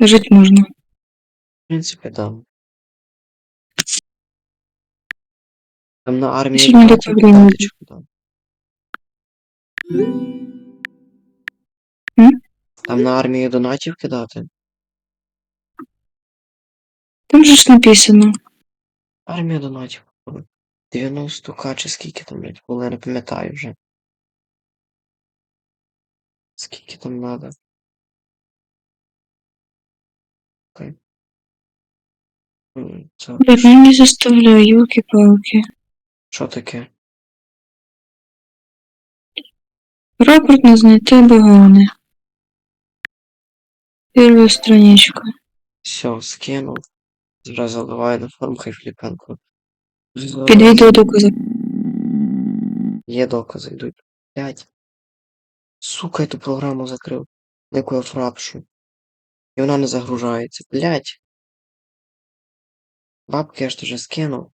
Жить можна. В принципі, да. Там на донатів таке время кидати. М? Там на армію донатів кидати? Там же ж написано. Армія донатів. 90к чи скільки там, блядь, було, я не пам'ятаю вже. Скільки там надо? Це ну не заставляй, елки-палки. що таке? Рапорт на знайти багане. Первая страничка. Все, скинув. Зараз заливаю на форум, хай Філіпенко. Під відео докази. Є докази, йдуть. Блять. Сука, я ту програму закрив. Яку я фрапшу. І вона не загружається. Блять. Бабки я ж тоже скинув.